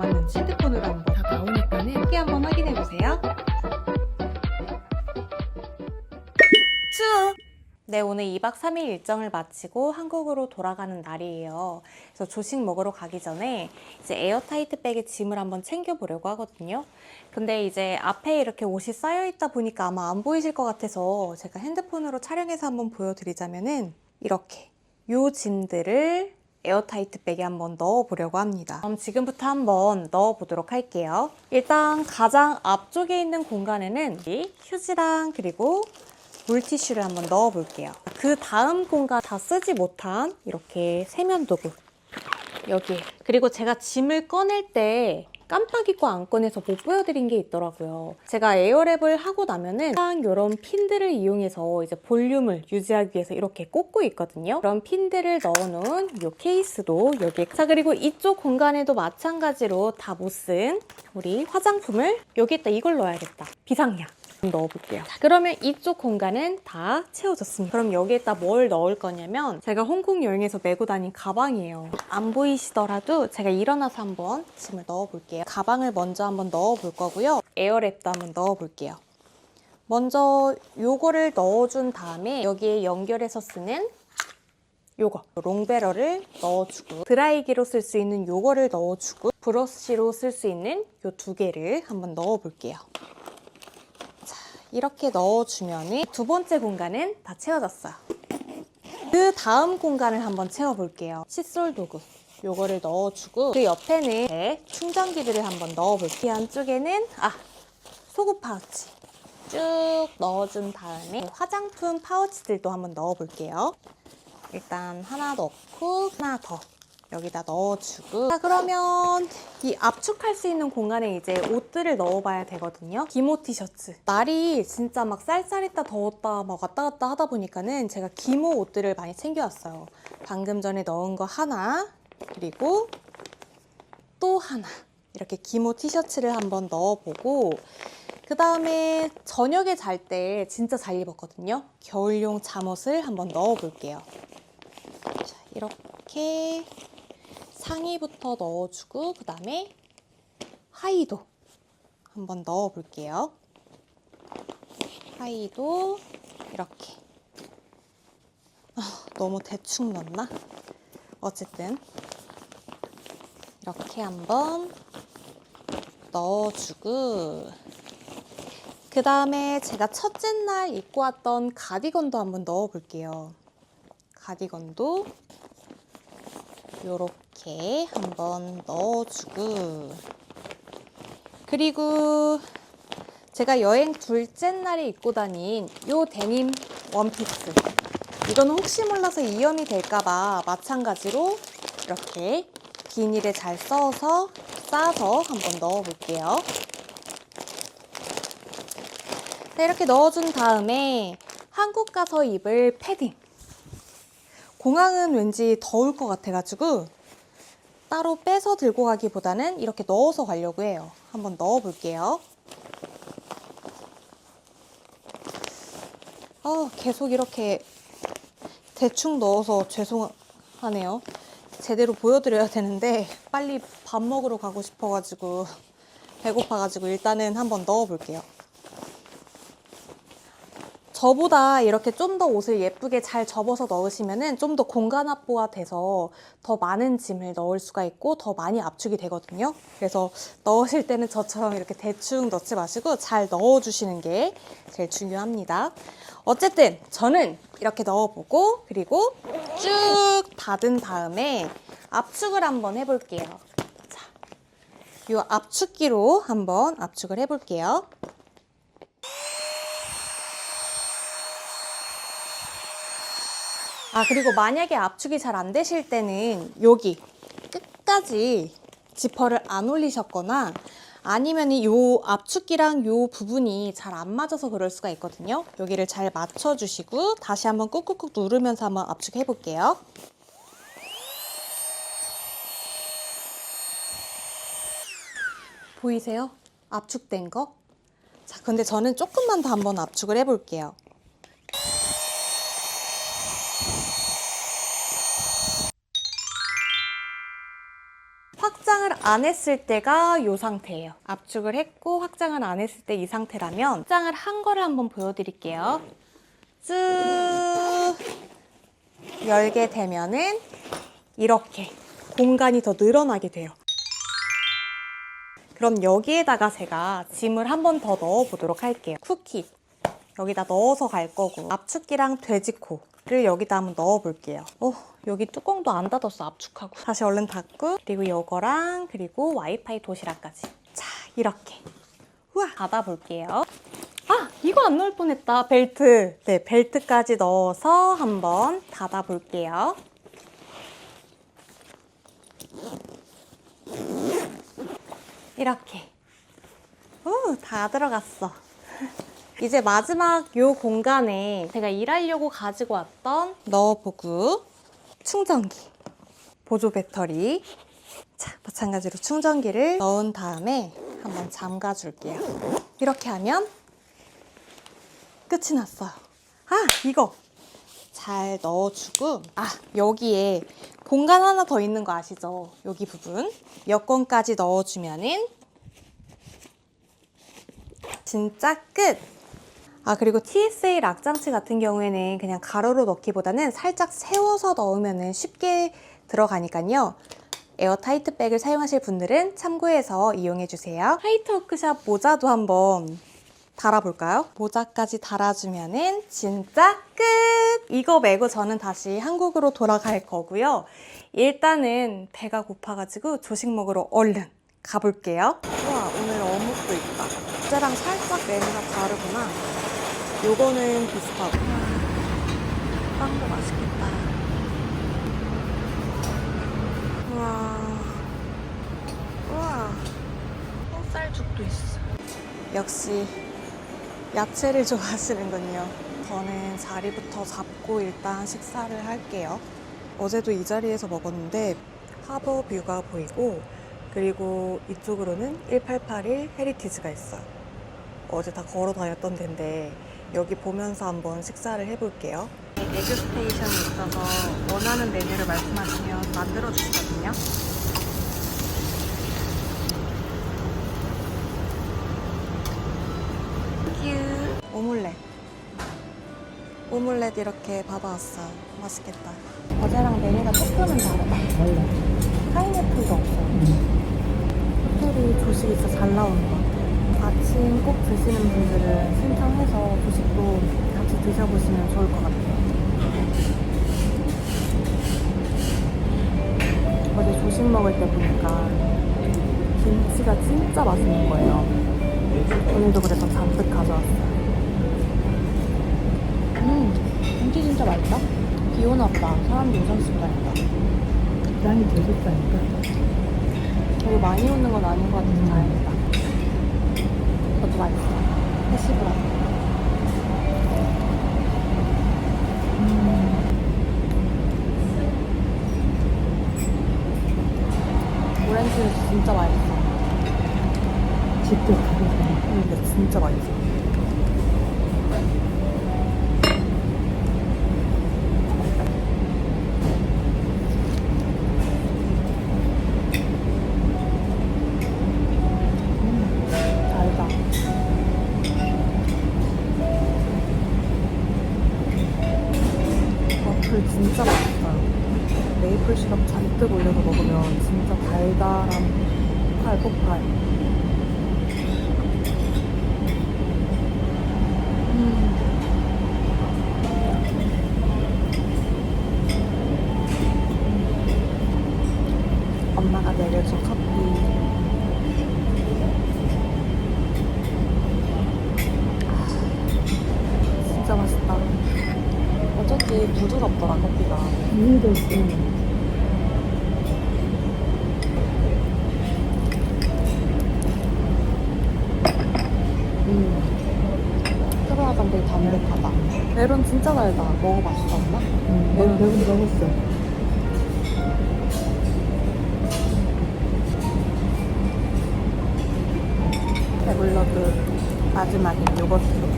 남았는지 핸드폰으로 한번 다 나오니까는 함께 한번 확인해 보세요. 추! 네, 오늘 2박 3일 일정을 마치고 한국으로 돌아가는 날이에요. 그래서 조식 먹으러 가기 전에 이제 에어타이트 백에 짐을 한번 챙겨보려고 하거든요. 근데 이제 앞에 이렇게 옷이 쌓여 있다 보니까 아마 안 보이실 것 같아서 제가 핸드폰으로 촬영해서 한번 보여드리자면은 이렇게 요 짐들을 에어타이트 백에 한번 넣어보려고 합니다. 그럼 지금부터 한번 넣어보도록 할게요. 일단 가장 앞쪽에 있는 공간에는 이 휴지랑 그리고 물티슈를 한번 넣어볼게요. 그 다음 공간 다 쓰지 못한 이렇게 세면도구 여기 그리고 제가 짐을 꺼낼 때 깜빡 잊고 안 꺼내서 못 보여드린 게 있더라고요. 제가 에어랩을 하고 나면은 딱 이런 핀들을 이용해서 이제 볼륨을 유지하기 위해서 이렇게 꽂고 있거든요. 그런 핀들을 넣어놓은 이 케이스도 여기. 자 그리고 이쪽 공간에도 마찬가지로 다 못 쓴 우리 화장품을 여기에다 이걸 넣어야겠다. 비상약. 넣어볼게요. 자, 그러면 이쪽 공간은 다 채워졌습니다. 그럼 여기에다 뭘 넣을 거냐면 제가 홍콩 여행에서 메고 다닌 가방이에요. 안 보이시더라도 제가 일어나서 한번 짐을 넣어볼게요. 가방을 먼저 한번 넣어볼 거고요. 에어랩도 한번 넣어볼게요. 먼저 요거를 넣어준 다음에 여기에 연결해서 쓰는 요거 롱베러를 넣어주고 드라이기로 쓸 수 있는 요거를 넣어주고 브러쉬로 쓸 수 있는 요 두 개를 한번 넣어볼게요. 이렇게 넣어주면 두 번째 공간은 다 채워졌어요. 그 다음 공간을 한번 채워볼게요. 칫솔 도구. 요거를 넣어주고 그 옆에는 네, 충전기들을 한번 넣어볼게요. 이 안쪽에는 아 속옷 파우치 쭉 넣어준 다음에 화장품 파우치들도 한번 넣어볼게요. 일단 하나 넣고 하나 더 여기다 넣어주고. 자 그러면 이 압축할 수 있는 공간에 이제 옷들을 넣어봐야 되거든요. 기모 티셔츠. 날이 진짜 막 쌀쌀했다 더웠다 막 왔다 갔다 하다 보니까는 제가 기모 옷들을 많이 챙겨왔어요. 방금 전에 넣은 거 하나 그리고 또 하나. 이렇게 기모 티셔츠를 한번 넣어보고 그 다음에 저녁에 잘 때 진짜 잘 입었거든요. 겨울용 잠옷을 한번 넣어볼게요. 자, 이렇게 상의부터 넣어주고 그 다음에 하의도 한번 넣어볼게요. 하의도 이렇게 아, 너무 대충 넣나? 어쨌든 이렇게 한번 넣어주고 그 다음에 제가 첫째 날 입고 왔던 가디건도 한번 넣어볼게요. 가디건도 요렇게 한번 넣어주고. 그리고 제가 여행 둘째 날에 입고 다닌 요 데님 원피스. 이거는 혹시 몰라서 이염이 될까봐 마찬가지로 이렇게 비닐에 잘 써서 싸서 한번 넣어볼게요. 네, 이렇게 넣어준 다음에 한국 가서 입을 패딩 공항은 왠지 더울 것 같아가지고 따로 빼서 들고 가기보다는 이렇게 넣어서 가려고 해요. 한번 넣어 볼게요. 아, 계속 이렇게 대충 넣어서 죄송하네요. 제대로 보여드려야 되는데 빨리 밥 먹으러 가고 싶어가지고 배고파가지고 일단은 한번 넣어 볼게요. 저보다 이렇게 좀 더 옷을 예쁘게 잘 접어서 넣으시면은 좀 더 공간 확보가 돼서 더 많은 짐을 넣을 수가 있고 더 많이 압축이 되거든요. 그래서 넣으실 때는 저처럼 이렇게 대충 넣지 마시고 잘 넣어주시는 게 제일 중요합니다. 어쨌든 저는 이렇게 넣어보고 그리고 쭉 닫은 다음에 압축을 한번 해볼게요. 자, 이 압축기로 한번 압축을 해볼게요. 아, 그리고 만약에 압축이 잘 안 되실 때는 여기 끝까지 지퍼를 안 올리셨거나 아니면 이 압축기랑 요 부분이 잘 안 맞아서 그럴 수가 있거든요. 여기를 잘 맞춰주시고 다시 한번 꾹꾹꾹 누르면서 한번 압축해 볼게요. 보이세요? 압축된 거? 자, 근데 저는 조금만 더 한번 압축을 해볼게요. 안 했을 때가 이 상태예요. 압축을 했고 확장을 안 했을 때 이 상태라면 확장을 한 거를 한번 보여드릴게요. 쭉 열게 되면은 이렇게 공간이 더 늘어나게 돼요. 그럼 여기에다가 제가 짐을 한 번 더 넣어 보도록 할게요. 쿠키 여기다 넣어서 갈 거고 압축기랑 돼지코 를 여기다 한번 넣어 볼게요. 어, 여기 뚜껑도 안 닫았어 압축하고 다시 얼른 닫고 그리고 이거랑 그리고 와이파이 도시락까지 자 이렇게 우와 닫아 볼게요. 아 이거 안 넣을 뻔했다 벨트 네 벨트까지 넣어서 한번 닫아 볼게요. 이렇게 오, 다 들어갔어. 이제 마지막 요 공간에 제가 일하려고 가지고 왔던 넣어보고 충전기, 보조 배터리. 자, 마찬가지로 충전기를 넣은 다음에 한번 잠가 줄게요. 이렇게 하면 끝이 났어요. 아, 이거 잘 넣어주고 아, 여기에 공간 하나 더 있는 거 아시죠? 여기 부분 여권까지 넣어주면은 진짜 끝! 아, 그리고 TSA 락장치 같은 경우에는 그냥 가로로 넣기보다는 살짝 세워서 넣으면 쉽게 들어가니까요. 에어타이트 백을 사용하실 분들은 참고해서 이용해주세요. 하이트 워크샵 모자도 한번 달아볼까요? 모자까지 달아주면은 진짜 끝! 이거 메고 저는 다시 한국으로 돌아갈 거고요. 일단은 배가 고파가지고 조식 먹으러 얼른 가볼게요. 우와, 오늘 어묵도 있다. 어제랑 살짝 메뉴가 다르구나. 요거는 비슷하고. 빵도 맛있겠다. 우와. 우와. 흰쌀죽도 있어. 역시 야채를 좋아하시는군요. 저는 자리부터 잡고 일단 식사를 할게요. 어제도 이 자리에서 먹었는데 하버 뷰가 보이고 그리고 이쪽으로는 1881 헤리티지가 있어요. 어제 다 걸어 다녔던 데인데 여기 보면서 한번 식사를 해볼게요. 에그 스테이션이 있어서 원하는 메뉴를 말씀하시면 만들어 주시거든요. 큐 오믈렛 오믈렛 이렇게 받아왔어요. 맛있겠다. 어제랑 메뉴가 조금은 다르다. 파인애플도 없어 요. 호텔이 조식이 진짜 잘 나오는 것같 아침 꼭 드시는 분들은 신청해서 조식도 같이 드셔보시면 좋을 것 같아요. 어제 조식 먹을 때 보니까 김치가 진짜 맛있는 거예요. 오늘도 그래서 잔뜩 가져왔어요. 음, 김치 진짜 맛있다. 비 오나 보다. 사람도 우선 쓴다니까 땅이 되셨다니까. 되게 많이 오는 건 아닌 것 같아서 다행이다. 그것도 맛있어요. 해시브라. 오렌지 주스 진짜 맛있어. 직접 가보세요. 근데 진짜 맛있어. 진짜 달달한 팔폭발. 엄마가 내려준 커피. 아, 진짜 맛있다. 어쩐지 부드럽더라, 커피가. 이유도 있고. 메론 진짜 달다. 먹어봤어, 엄마? 응, 내가 배분 먹었어. 배불러도 마지막에 요거트로.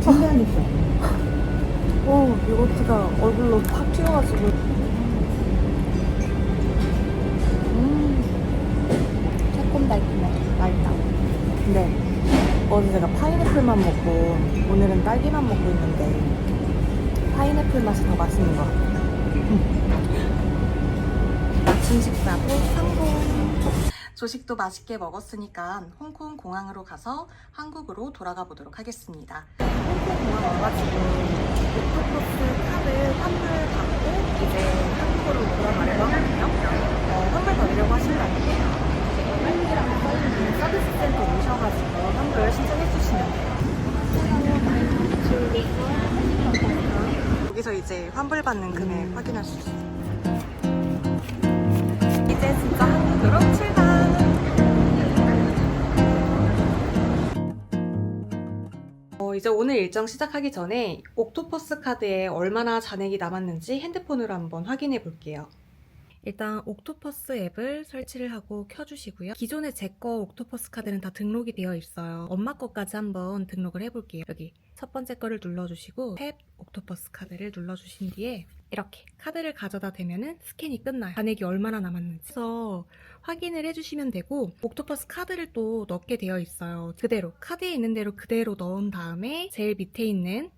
신기하니까. 오, 요거트가 얼굴로 팍 튀어가지고 어제 제가 파인애플만 먹고 오늘은 딸기만 먹고 있는데 파인애플 맛이 더 맛있는 것 같아요. 아침 식사도 성공. 조식도 맛있게 먹었으니까 홍콩 공항으로 가서 한국으로 돌아가 보도록 하겠습니다. 홍콩 공항 와가지고 옥토퍼스 카드 환불 받고 이제 한국으로 돌아가려고 하거든요. 어, 환불 받으려고 하신다는데 한국이랑 써있는 서비스 센터 오셔가지고 환불 신청해 주시면 돼요. 여기서 이제 환불 받는 금액 확인할 수 있어요. 이제 진짜 한국으로 출발! 어, 이제 오늘 일정 시작하기 전에 옥토퍼스 카드에 얼마나 잔액이 남았는지 핸드폰으로 한번 확인해 볼게요. 일단 옥토퍼스 앱을 설치를 하고 켜주시고요. 기존에 제 거 옥토퍼스 카드는 다 등록이 되어 있어요. 엄마 거까지 한번 등록을 해볼게요. 여기 첫 번째 거를 눌러주시고 탭 옥토퍼스 카드를 눌러주신 뒤에 이렇게 카드를 가져다 대면은 스캔이 끝나요. 잔액이 얼마나 남았는지. 그래서 확인을 해주시면 되고 옥토퍼스 카드를 또 넣게 되어 있어요. 그대로 카드에 있는 대로 그대로 넣은 다음에 제일 밑에 있는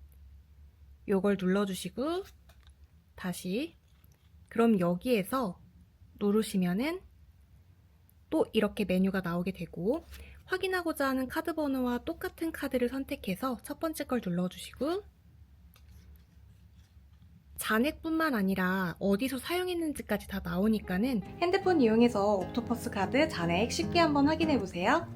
요걸 눌러주시고 다시 그럼 여기에서 누르시면은 또 이렇게 메뉴가 나오게 되고 확인하고자 하는 카드 번호와 똑같은 카드를 선택해서 첫 번째 걸 눌러주시고 잔액뿐만 아니라 어디서 사용했는지까지 다 나오니까는 핸드폰 이용해서 옥토퍼스 카드 잔액 쉽게 한번 확인해 보세요.